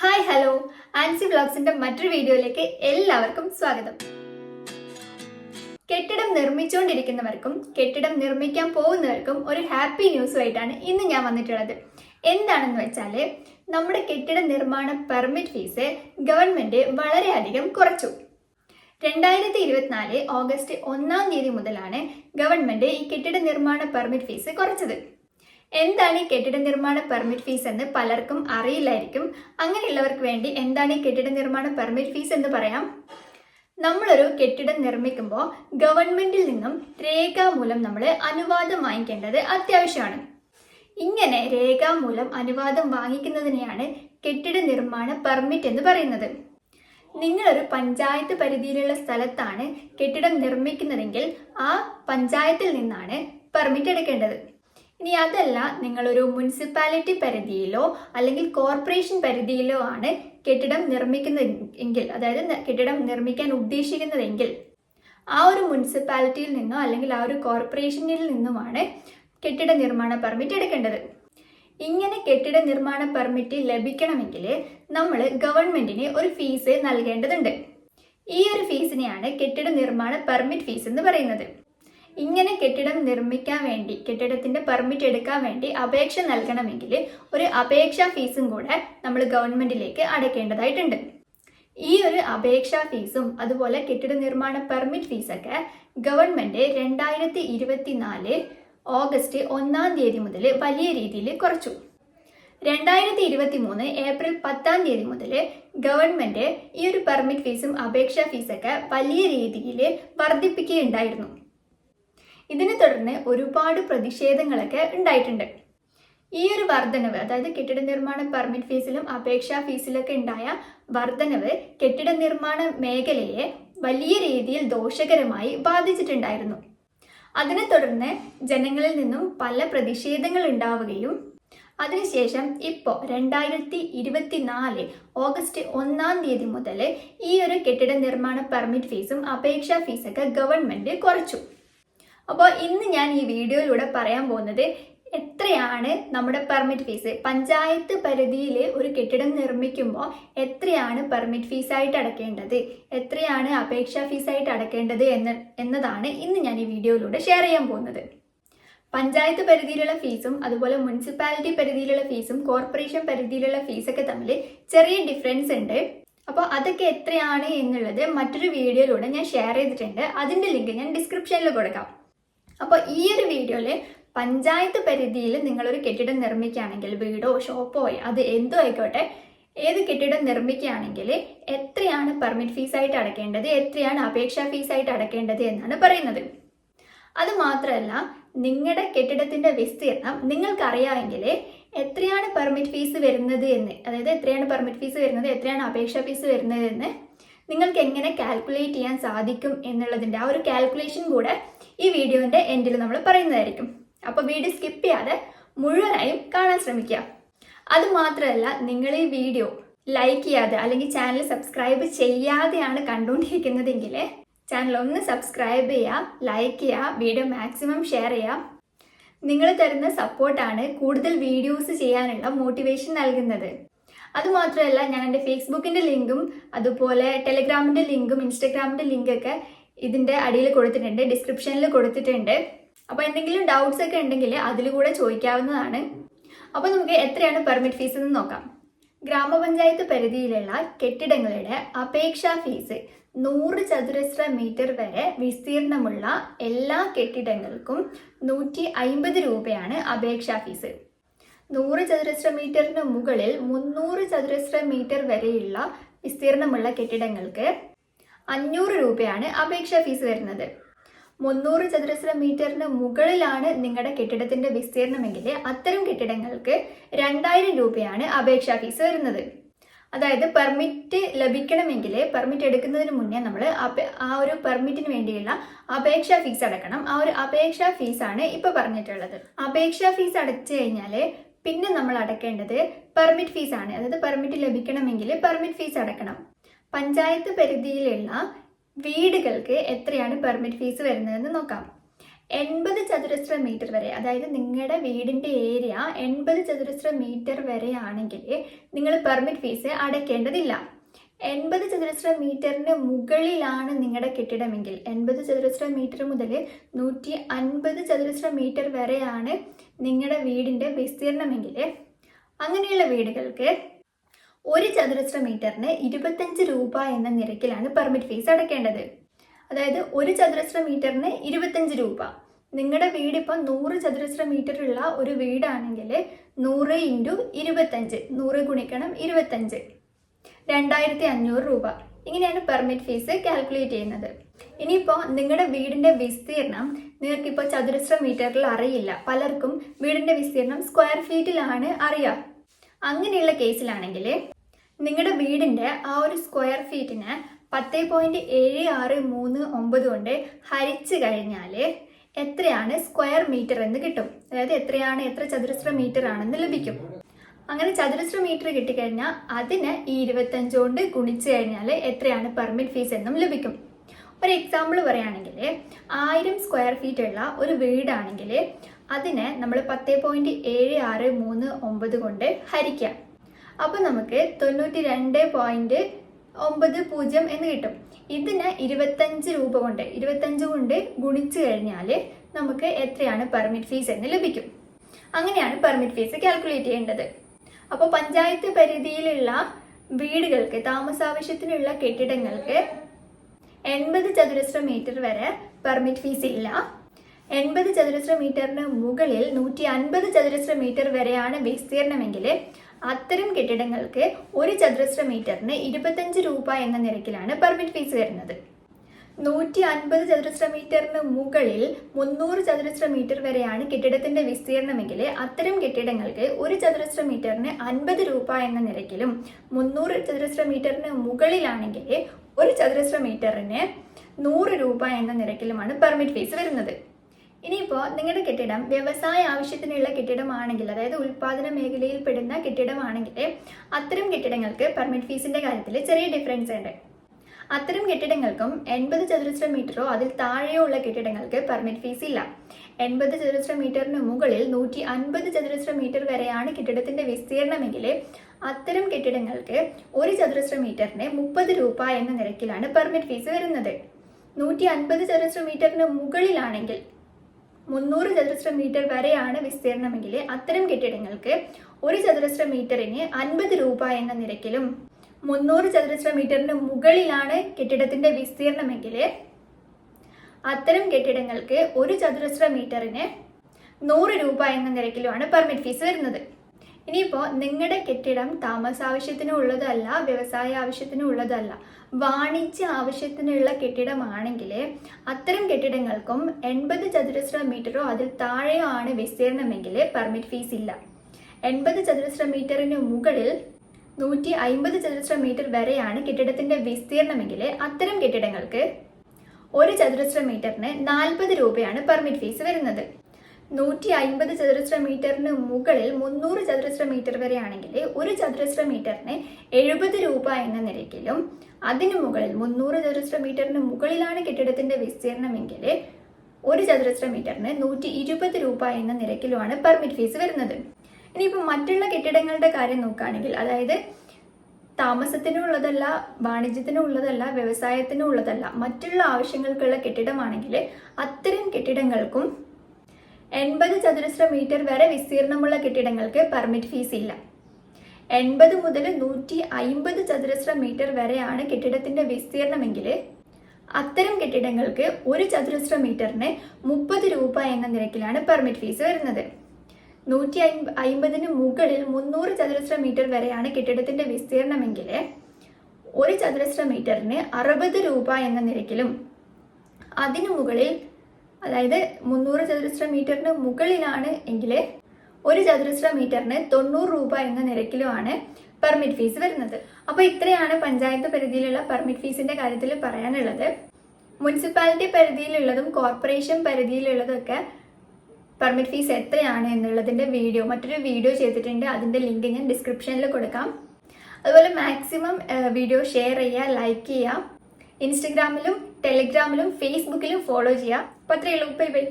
Hi hello. Ancy ബ്ലോഗ്സിന്റെ മറ്റൊരു വീഡിയോയിലേക്ക് എല്ലാവർക്കും സ്വാഗതം. കെട്ടിടം നിർമ്മിച്ചുകൊണ്ടിരിക്കുന്നവർക്കും കെട്ടിടം നിർമ്മിക്കാൻ പോകുന്നവർക്കും ഒരു ഹാപ്പി ന്യൂസുമായിട്ടാണ് ഇന്ന് ഞാൻ വന്നിട്ടുള്ളത്. എന്താണെന്ന് വെച്ചാൽ നമ്മുടെ കെട്ടിട നിർമ്മാണ പെർമിറ്റ് ഫീസ് ഗവൺമെന്റ് വളരെയധികം കുറച്ചു. രണ്ടായിരത്തി ഇരുപത്തിനാല് ഓഗസ്റ്റ് ഒന്നാം തീയതി മുതലാണ് ഗവൺമെന്റ് ഈ കെട്ടിട നിർമ്മാണ പെർമിറ്റ് ഫീസ് കുറച്ചത്. എന്താണ് ഈ കെട്ടിട നിർമ്മാണ പെർമിറ്റ് ഫീസ് എന്ന് പലർക്കും അറിയില്ലായിരിക്കും. അങ്ങനെയുള്ളവർക്ക് വേണ്ടി എന്താണ് ഈ കെട്ടിട നിർമ്മാണ പെർമിറ്റ് ഫീസ് എന്ന് പറയാം. നമ്മളൊരു കെട്ടിടം നിർമ്മിക്കുമ്പോൾ ഗവൺമെന്റിൽ നിന്നും രേഖാമൂലം നമ്മൾ അനുവാദം വാങ്ങിക്കേണ്ടത് അത്യാവശ്യമാണ്. ഇങ്ങനെ രേഖാമൂലം അനുവാദം വാങ്ങിക്കുന്നതിനെയാണ് കെട്ടിട നിർമ്മാണ പെർമിറ്റ് എന്ന് പറയുന്നത്. നിങ്ങളൊരു പഞ്ചായത്ത് പരിധിയിലുള്ള സ്ഥലത്താണ് കെട്ടിടം നിർമ്മിക്കുന്നതെങ്കിൽ ആ പഞ്ചായത്തിൽ നിന്നാണ് പെർമിറ്റ് എടുക്കേണ്ടത്. ഇനി അതല്ല നിങ്ങളൊരു മുനിസിപ്പാലിറ്റി പരിധിയിലോ അല്ലെങ്കിൽ കോർപ്പറേഷൻ പരിധിയിലോ ആണ് കെട്ടിടം നിർമ്മിക്കുന്നതെങ്കിൽ അതായത് കെട്ടിടം നിർമ്മിക്കാൻ ഉദ്ദേശിക്കുന്നതെങ്കിൽ ആ ഒരു മുനിസിപ്പാലിറ്റിയിൽ നിന്നോ അല്ലെങ്കിൽ ആ ഒരു കോർപ്പറേഷനിൽ നിന്നുമാണ് കെട്ടിട നിർമ്മാണ പെർമിറ്റ് എടുക്കേണ്ടത്. ഇങ്ങനെ കെട്ടിട നിർമ്മാണ പെർമിറ്റ് ലഭിക്കണമെങ്കിൽ നമ്മൾ ഗവൺമെന്റിന് ഒരു ഫീസ് നൽകേണ്ടതുണ്ട്. ഈ ഒരു ഫീസിനെയാണ് കെട്ടിട നിർമ്മാണ പെർമിറ്റ് ഫീസ് എന്ന് പറയുന്നത്. ഇങ്ങനെ കെട്ടിടം നിർമ്മിക്കാൻ വേണ്ടി കെട്ടിടത്തിന്റെ പെർമിറ്റ് എടുക്കാൻ വേണ്ടി അപേക്ഷ നൽകണമെങ്കിൽ ഒരു അപേക്ഷാ ഫീസും കൂടെ നമ്മൾ ഗവൺമെന്റിലേക്ക് അടയ്ക്കേണ്ടതായിട്ടുണ്ട്. ഈ ഒരു അപേക്ഷാ ഫീസും അതുപോലെ കെട്ടിട നിർമ്മാണ പെർമിറ്റ് ഫീസൊക്കെ ഗവൺമെന്റ് രണ്ടായിരത്തി ഇരുപത്തിനാല് ഓഗസ്റ്റ് ഒന്നാം തീയതി മുതൽ വലിയ രീതിയിൽ കുറച്ചു. രണ്ടായിരത്തി ഇരുപത്തി മൂന്ന് ഏപ്രിൽ പത്താം തീയതി മുതൽ ഗവൺമെന്റ് ഈ ഒരു പെർമിറ്റ് ഫീസും അപേക്ഷാ ഫീസൊക്കെ വലിയ രീതിയിൽ വർദ്ധിപ്പിക്കുകയുണ്ടായിരുന്നു. ഇതിനെ തുടർന്ന് ഒരുപാട് പ്രതിഷേധങ്ങളൊക്കെ ഉണ്ടായിട്ടുണ്ട്. ഈ ഒരു വർധനവ് അതായത് കെട്ടിട നിർമ്മാണ പെർമിറ്റ് ഫീസിലും അപേക്ഷാ ഫീസിലൊക്കെ ഉണ്ടായ വർധനവ് കെട്ടിട നിർമ്മാണ മേഖലയെ വലിയ രീതിയിൽ ദോഷകരമായി ബാധിച്ചിട്ടുണ്ടായിരുന്നു. അതിനെ തുടർന്ന് ജനങ്ങളിൽ നിന്നും പല പ്രതിഷേധങ്ങൾ ഉണ്ടാവുകയും അതിനുശേഷം ഇപ്പോൾ രണ്ടായിരത്തി ഇരുപത്തിനാല് ഓഗസ്റ്റ് ഒന്നാം തീയതി മുതൽ ഈ ഒരു കെട്ടിട നിർമ്മാണ പെർമിറ്റ് ഫീസും അപേക്ഷാ ഫീസൊക്കെ ഗവൺമെന്റ് കുറച്ചു. അപ്പോൾ ഇന്ന് ഞാൻ ഈ വീഡിയോയിലൂടെ പറയാൻ പോകുന്നത് എത്രയാണ് നമ്മുടെ പെർമിറ്റ് ഫീസ് പഞ്ചായത്ത് പരിധിയിൽ ഒരു കെട്ടിടം നിർമ്മിക്കുമ്പോൾ എത്രയാണ് പെർമിറ്റ് ഫീസായിട്ട് അടക്കേണ്ടത്? എത്രയാണ് അപേക്ഷാ ഫീസായിട്ട് അടക്കേണ്ടത് എന്ന് എന്നതാണ് ഇന്ന് ഞാൻ ഈ വീഡിയോയിലൂടെ ഷെയർ ചെയ്യാൻ പോകുന്നത്. പഞ്ചായത്ത് പരിധിയിലുള്ള ഫീസും അതുപോലെ മുനിസിപ്പാലിറ്റി പരിധിയിലുള്ള ഫീസും കോർപ്പറേഷൻ പരിധിയിലുള്ള ഫീസൊക്കെ തമ്മിൽ ചെറിയ ഡിഫറൻസ് ഉണ്ട്. അപ്പോൾ അതൊക്കെ എത്രയാണ് എന്നുള്ളത് മറ്റൊരു വീഡിയോയിലൂടെ ഞാൻ ഷെയർ ചെയ്തിട്ടുണ്ട്. അതിന്റെ ലിങ്ക് ഞാൻ ഡിസ്ക്രിപ്ഷനിൽ കൊടുക്കാം. അപ്പോൾ ഈ ഒരു വീഡിയോയിൽ പഞ്ചായത്ത് പരിധിയിൽ നിങ്ങളൊരു കെട്ടിടം നിർമ്മിക്കുകയാണെങ്കിൽ വീടോ ഷോപ്പോ അത് എന്തോ ആയിക്കോട്ടെ ഏത് കെട്ടിടം നിർമ്മിക്കുകയാണെങ്കിൽ എത്രയാണ് പെർമിറ്റ് ഫീസായിട്ട് അടക്കേണ്ടത് എത്രയാണ് അപേക്ഷാ ഫീസായിട്ട് അടക്കേണ്ടത് എന്നാണ് പറയുന്നത്. അത് മാത്രമല്ല നിങ്ങളുടെ കെട്ടിടത്തിന്റെ വിസ്തീർണം നിങ്ങൾക്കറിയാമെങ്കിൽ എത്രയാണ് പെർമിറ്റ് ഫീസ് വരുന്നത് എന്ന് അതായത് എത്രയാണ് പെർമിറ്റ് ഫീസ് വരുന്നത് എത്രയാണ് അപേക്ഷാ ഫീസ് വരുന്നത് എന്ന് നിങ്ങൾക്ക് എങ്ങനെ കാൽക്കുലേറ്റ് ചെയ്യാൻ സാധിക്കും എന്നുള്ളതിന്റെ ആ ഒരു കാൽക്കുലേഷൻ കൂടെ ഈ വീഡിയോന്റെ എൻഡിൽ നമ്മൾ പറയുന്നതായിരിക്കും. അപ്പോൾ വീഡിയോ സ്കിപ്പ് ചെയ്യാതെ മുഴുവനായും കാണാൻ ശ്രമിക്കുക. അതുമാത്രമല്ല നിങ്ങൾ ഈ വീഡിയോ ലൈക്ക് ചെയ്യാതെ അല്ലെങ്കിൽ ചാനൽ സബ്സ്ക്രൈബ് ചെയ്യാതെയാണ് കണ്ടുകൊണ്ടിരിക്കുന്നതെങ്കിൽ ചാനൽ ഒന്ന് സബ്സ്ക്രൈബ് ചെയ്യുക ലൈക്ക് ചെയ്യുക വീഡിയോ മാക്സിമം ഷെയർ ചെയ്യുക. നിങ്ങൾ തരുന്ന സപ്പോർട്ടാണ് കൂടുതൽ വീഡിയോസ് ചെയ്യാനുള്ള മോട്ടിവേഷൻ നൽകുന്നത്. അതുമാത്രമല്ല ഞാൻ എന്റെ ഫേസ്ബുക്കിന്റെ ലിങ്കും അതുപോലെ ടെലിഗ്രാമിന്റെ ലിങ്കും ഇൻസ്റ്റഗ്രാമിന്റെ ലിങ്കൊക്കെ ഇതിന്റെ അടിയിൽ കൊടുത്തിട്ടുണ്ട് ഡിസ്ക്രിപ്ഷനിൽ കൊടുത്തിട്ടുണ്ട്. അപ്പോൾ എന്തെങ്കിലും ഡൗട്ട്സ് ഒക്കെ ഉണ്ടെങ്കിൽ അതിലൂടെ ചോദിക്കാവുന്നതാണ്. അപ്പോൾ നമുക്ക് എത്രയാണ് പെർമിറ്റ് ഫീസ് എന്ന് നോക്കാം. ഗ്രാമപഞ്ചായത്ത് പരിധിയിലുള്ള കെട്ടിടങ്ങളുടെ അപേക്ഷാ ഫീസ് നൂറ് ചതുരശ്ര മീറ്റർ വരെ വിസ്തീർണമുള്ള എല്ലാ കെട്ടിടങ്ങൾക്കും നൂറ്റി അയിമ്പത് രൂപയാണ് അപേക്ഷാ ഫീസ് നൂറ് ചതുരശ്ര മീറ്ററിന് മുകളിൽ മുന്നൂറ് ചതുരശ്ര മീറ്റർ വരെയുള്ള വിസ്തീർണമുള്ള കെട്ടിടങ്ങൾക്ക് അഞ്ഞൂറ് രൂപയാണ് അപേക്ഷാ ഫീസ് വരുന്നത്. മുന്നൂറ് ചതുരശ്ര മീറ്ററിന് മുകളിലാണ് നിങ്ങളുടെ കെട്ടിടത്തിന്റെ വിസ്തീർണമെങ്കിൽ അത്തരം കെട്ടിടങ്ങൾക്ക് രണ്ടായിരം രൂപയാണ് അപേക്ഷാ ഫീസ് വരുന്നത്. അതായത് പെർമിറ്റ് ലഭിക്കണമെങ്കിൽ പെർമിറ്റ് എടുക്കുന്നതിന് മുന്നേ നമ്മൾ ആ ഒരു പെർമിറ്റിന് വേണ്ടിയുള്ള അപേക്ഷാ ഫീസ് അടക്കണം. ആ ഒരു അപേക്ഷാ ഫീസാണ് ഇപ്പൊ പറഞ്ഞിട്ടുള്ളത്. അപേക്ഷാ ഫീസ് അടച്ചു കഴിഞ്ഞാൽ പിന്നെ നമ്മൾ അടക്കേണ്ടത് പെർമിറ്റ് ഫീസ് ആണ്. അതായത് പെർമിറ്റ് ലഭിക്കണമെങ്കിൽ പെർമിറ്റ് ഫീസ് അടക്കണം. പഞ്ചായത്ത് പരിധിയിലുള്ള വീടുകൾക്ക് എത്രയാണ് പെർമിറ്റ് ഫീസ് വരുന്നതെന്ന് നോക്കാം. എൺപത് ചതുരശ്ര മീറ്റർ വരെ അതായത് നിങ്ങളുടെ വീടിന്റെ ഏരിയ എൺപത് ചതുരശ്ര മീറ്റർ വരെ ആണെങ്കിൽ നിങ്ങൾ പെർമിറ്റ് ഫീസ് അടയ്ക്കേണ്ടതില്ല എൺപത് ചതുരശ്ര മീറ്ററിന് മുകളിലാണ് നിങ്ങളുടെ കെട്ടിടമെങ്കിൽ എൺപത് ചതുരശ്ര മീറ്റർ മുതൽ നൂറ്റി അൻപത് ചതുരശ്ര മീറ്റർ വരെയാണ് നിങ്ങളുടെ വീടിന്റെ വിസ്തീർണമെങ്കിൽ. അങ്ങനെയുള്ള വീടുകൾക്ക് ഒരു ചതുരശ്ര മീറ്ററിന് ഇരുപത്തഞ്ച് രൂപ എന്ന നിരക്കിലാണ് പെർമിറ്റ് ഫീസ് അടയ്ക്കേണ്ടത് അതായത് ഒരു ചതുരശ്ര മീറ്ററിന് ഇരുപത്തഞ്ച് രൂപ. നിങ്ങളുടെ വീട് ഇപ്പം നൂറ് ചതുരശ്ര മീറ്റർ ഉള്ള ഒരു വീടാണെങ്കിൽ നൂറ് ഇന്റു ഇരുപത്തഞ്ച് നൂറ് ഗുണിക്കണം ഇരുപത്തഞ്ച്. രണ്ടായിരത്തി അഞ്ഞൂറ് രൂപ. ഇങ്ങനെയാണ് പെർമിറ്റ് ഫീസ് കാൽക്കുലേറ്റ് ചെയ്യുന്നത്. ഇനിയിപ്പോൾ നിങ്ങളുടെ വീടിന്റെ വിസ്തീർണം നിങ്ങൾക്കിപ്പോൾ ചതുരശ്ര മീറ്ററിൽ അറിയില്ല. പലർക്കും വീടിന്റെ വിസ്തീർണം സ്ക്വയർ ഫീറ്റിലാണ് അറിയാം. അങ്ങനെയുള്ള കേസിലാണെങ്കിൽ നിങ്ങളുടെ വീടിന്റെ ആ ഒരു സ്ക്വയർ ഫീറ്റിന് പത്ത് പോയിന്റ് ഏഴ് ആറ് മൂന്ന് ഒമ്പത് കൊണ്ട് ഹരിച്ചു കഴിഞ്ഞാൽ എത്രയാണ് സ്ക്വയർ മീറ്റർ എന്ന് കിട്ടും. അതായത് എത്രയാണ് എത്ര ചതുരശ്ര മീറ്റർ ആണെന്ന് ലഭിക്കും. അങ്ങനെ ചതുരശ്ര മീറ്റർ കിട്ടിക്കഴിഞ്ഞാൽ അതിന് ഈ ഇരുപത്തഞ്ച് കൊണ്ട് ഗുണിച്ചു കഴിഞ്ഞാൽ എത്രയാണ് പെർമിറ്റ് ഫീസ് എന്നും ലഭിക്കും. ഒരു എക്സാമ്പിൾ പറയുകയാണെങ്കിൽ ആയിരം സ്ക്വയർ ഫീറ്റ് ഉള്ള ഒരു വീടാണെങ്കിൽ അതിനെ നമ്മൾ പത്ത് പോയിന്റ് ഏഴ് ആറ് മൂന്ന് ഒമ്പത് കൊണ്ട് ഹരിക്കാം. അപ്പോൾ നമുക്ക് തൊണ്ണൂറ്റി രണ്ട് പോയിന്റ് ഒമ്പത് പൂജ്യം എന്ന് കിട്ടും. ഇതിന് ഇരുപത്തഞ്ച് രൂപ കൊണ്ട് ഇരുപത്തഞ്ച് കൊണ്ട് ഗുണിച്ചു കഴിഞ്ഞാൽ നമുക്ക് എത്രയാണ് പെർമിറ്റ് ഫീസ് എന്ന് ലഭിക്കും. അങ്ങനെയാണ് പെർമിറ്റ് ഫീസ് കാൽക്കുലേറ്റ് ചെയ്യേണ്ടത്. അപ്പോൾ പഞ്ചായത്ത് പരിധിയിലുള്ള വീടുകൾക്ക് താമസാവശ്യത്തിനുള്ള കെട്ടിടങ്ങൾക്ക് എൺപത് ചതുരശ്ര മീറ്റർ വരെ പെർമിറ്റ് ഫീസ് ഇല്ല. എൺപത് ചതുരശ്ര മീറ്ററിന് മുകളിൽ നൂറ്റി അൻപത് ചതുരശ്ര മീറ്റർ വരെയാണ് വിസ്തീർണമെങ്കിൽ അത്തരം കെട്ടിടങ്ങൾക്ക് ഒരു ചതുരശ്ര മീറ്ററിന് ഇരുപത്തഞ്ച് രൂപ എന്ന നിരക്കിലാണ് പെർമിറ്റ് ഫീസ് വരുന്നത്. നൂറ്റി അൻപത് ചതുരശ്ര മീറ്ററിന് മുകളിൽ മുന്നൂറ് ചതുരശ്ര മീറ്റർ വരെയാണ് കെട്ടിടത്തിന്റെ വിസ്തീർണമെങ്കിൽ അത്തരം കെട്ടിടങ്ങൾക്ക് ഒരു ചതുരശ്ര മീറ്ററിന് അൻപത് രൂപ എന്ന നിരക്കിലും മുന്നൂറ് ചതുരശ്ര മീറ്ററിന് മുകളിലാണെങ്കിൽ ഒരു ചതുരശ്ര മീറ്ററിന് നൂറ് രൂപ എന്ന നിരക്കിലുമാണ് പെർമിറ്റ് ഫീസ് വരുന്നത്. ഇനിയിപ്പോൾ നിങ്ങളുടെ കെട്ടിടം വ്യവസായ ആവശ്യത്തിനുള്ള കെട്ടിടമാണെങ്കിൽ അതായത് ഉൽപാദന മേഖലയിൽ പെടുന്ന കെട്ടിടമാണെങ്കിൽ അത്തരം കെട്ടിടങ്ങൾക്ക് പെർമിറ്റ് ഫീസിന്റെ കാര്യത്തിൽ ചെറിയ ഡിഫറൻസ് ഉണ്ട്. അത്തരം കെട്ടിടങ്ങൾക്കും എൺപത് ചതുരശ്ര മീറ്ററോ അതിൽ താഴെയോ ഉള്ള കെട്ടിടങ്ങൾക്ക് പെർമിറ്റ് ഫീസ് ഇല്ല. എൺപത് ചതുരശ്ര മീറ്ററിന് മുകളിൽ നൂറ്റി അൻപത് ചതുരശ്ര മീറ്റർ വരെയാണ് കെട്ടിടത്തിന്റെ വിസ്തീർണമെങ്കിൽ അത്തരം കെട്ടിടങ്ങൾക്ക് ഒരു ചതുരശ്ര മീറ്ററിന് മുപ്പത് രൂപ എന്ന നിരക്കിലാണ് പെർമിറ്റ് ഫീസ് വരുന്നത്. നൂറ്റി അൻപത് ചതുരശ്ര മീറ്ററിന് മുകളിലാണെങ്കിൽ മുന്നൂറ് ചതുരശ്ര മീറ്റർ വരെയാണ് വിസ്തീർണമെങ്കിൽ അത്തരം കെട്ടിടങ്ങൾക്ക് ഒരു ചതുരശ്ര മീറ്ററിന് അൻപത് രൂപ എന്ന നിരക്കിലും മുന്നൂറ് ചതുരശ്ര മീറ്ററിന് മുകളിലാണ് കെട്ടിടത്തിന്റെ വിസ്തീർണമെങ്കിൽ അത്തരം കെട്ടിടങ്ങൾക്ക് ഒരു ചതുരശ്ര മീറ്ററിന് നൂറ് രൂപ എന്ന നിരക്കിലുമാണ് പെർമിറ്റ് ഫീസ് വരുന്നത്. ഇനിയിപ്പോൾ നിങ്ങളുടെ കെട്ടിടം താമസ താമസാവശ്യത്തിന് ഉള്ളതല്ല വ്യവസായ ആവശ്യത്തിന് ഉള്ളതല്ല വാണിജ്യ ആവശ്യത്തിനുള്ള കെട്ടിടമാണെങ്കിൽ അത്തരം കെട്ടിടങ്ങൾക്കും എൺപത് ചതുരശ്ര മീറ്ററോ അതിൽ താഴെയോ ആണ് വിസ്തീർണമെങ്കിൽ പെർമിറ്റ് ഫീസ് ഇല്ല. എൺപത് ചതുരശ്ര മീറ്ററിന് മുകളിൽ നൂറ്റി അയിമ്പത് ചതുരശ്ര മീറ്റർ വരെയാണ് കെട്ടിടത്തിന്റെ വിസ്തീർണമെങ്കിൽ അത്തരം കെട്ടിടങ്ങൾക്ക് ഒരു ചതുരശ്ര മീറ്ററിന് നാൽപ്പത് രൂപയാണ് പെർമിറ്റ് ഫീസ് വരുന്നത്. നൂറ്റി അയിമ്പത് ചതുരശ്ര മീറ്ററിന് മുകളിൽ മുന്നൂറ് ചതുരശ്ര മീറ്റർ വരെയാണെങ്കിൽ ഒരു ചതുരശ്ര മീറ്ററിന് എഴുപത് രൂപ എന്ന നിരക്കിലും അതിനു മുകളിൽ മുന്നൂറ് ചതുരശ്ര മീറ്ററിന് മുകളിലാണ് കെട്ടിടത്തിന്റെ വിസ്തീർണമെങ്കിൽ ഒരു ചതുരശ്ര മീറ്ററിന് നൂറ്റി ഇരുപത് രൂപ എന്ന നിരക്കിലുമാണ് പെർമിറ്റ് ഫീസ് വരുന്നത്. ഇനിയിപ്പോൾ മറ്റുള്ള കെട്ടിടങ്ങളുടെ കാര്യം നോക്കുകയാണെങ്കിൽ അതായത് താമസത്തിനുള്ളതല്ല വാണിജ്യത്തിനുള്ളതല്ല വ്യവസായത്തിനുള്ളതല്ല മറ്റുള്ള ആവശ്യങ്ങൾക്കുള്ള കെട്ടിടമാണെങ്കിൽ അത്തരം കെട്ടിടങ്ങൾക്കും എൺപത് ചതുരശ്ര മീറ്റർ വരെ വിസ്തീർണമുള്ള കെട്ടിടങ്ങൾക്ക് പെർമിറ്റ് ഫീസ് ഇല്ല. എൺപത് മുതൽ നൂറ്റി അയിമ്പത് ചതുരശ്ര മീറ്റർ വരെയാണ് കെട്ടിടത്തിന്റെ വിസ്തീർണമെങ്കിൽ അത്തരം കെട്ടിടങ്ങൾക്ക് ഒരു ചതുരശ്ര മീറ്ററിന് മുപ്പത് രൂപ എന്ന നിരക്കിലാണ് പെർമിറ്റ് ഫീസ് വരുന്നത്. നൂറ്റി അയിമ്പതിന് മുകളിൽ മുന്നൂറ് ചതുരശ്ര മീറ്റർ വരെയാണ് കെട്ടിടത്തിന്റെ വിസ്തീർണമെങ്കിൽ ഒരു ചതുരശ്ര മീറ്ററിന് അറുപത് രൂപ എന്ന നിരക്കിലും അതിനു മുകളിൽ അതായത് മുന്നൂറ് ചതുരശ്ര മീറ്ററിന് മുകളിലാണ് എങ്കിൽ ഒരു ചതുരശ്ര മീറ്ററിന് തൊണ്ണൂറ് രൂപ എന്ന നിരക്കിലുമാണ് പെർമിറ്റ് ഫീസ് വരുന്നത്. അപ്പോൾ ഇത്രയാണ് പഞ്ചായത്ത് പരിധിയിലുള്ള പെർമിറ്റ് ഫീസിന്റെ കാര്യത്തിൽ പറയാനുള്ളത്. മുനിസിപ്പാലിറ്റി പരിധിയിലുള്ളതും കോർപ്പറേഷൻ പരിധിയിലുള്ളതൊക്കെ പെർമിറ്റ് ഫീസ് എത്രയാണ് എന്നുള്ളതിന്റെ വീഡിയോ മറ്റൊരു വീഡിയോ ചെയ്തിട്ടുണ്ട്. അതിന്റെ ലിങ്ക് ഞാൻ ഡിസ്ക്രിപ്ഷനിൽ കൊടുക്കാം. അതുപോലെ മാക്സിമം വീഡിയോ ഷെയർ ചെയ്യുക ലൈക്ക് ചെയ്യുക. ഇൻസ്റ്റഗ്രാമിലും ടെലിഗ്രാമിലും ഫേസ്ബുക്കിലും ഫോളോ ചെയ്യുക. അപ്പോൾ അത്രയേ ഉള്ളൂ. Bye bye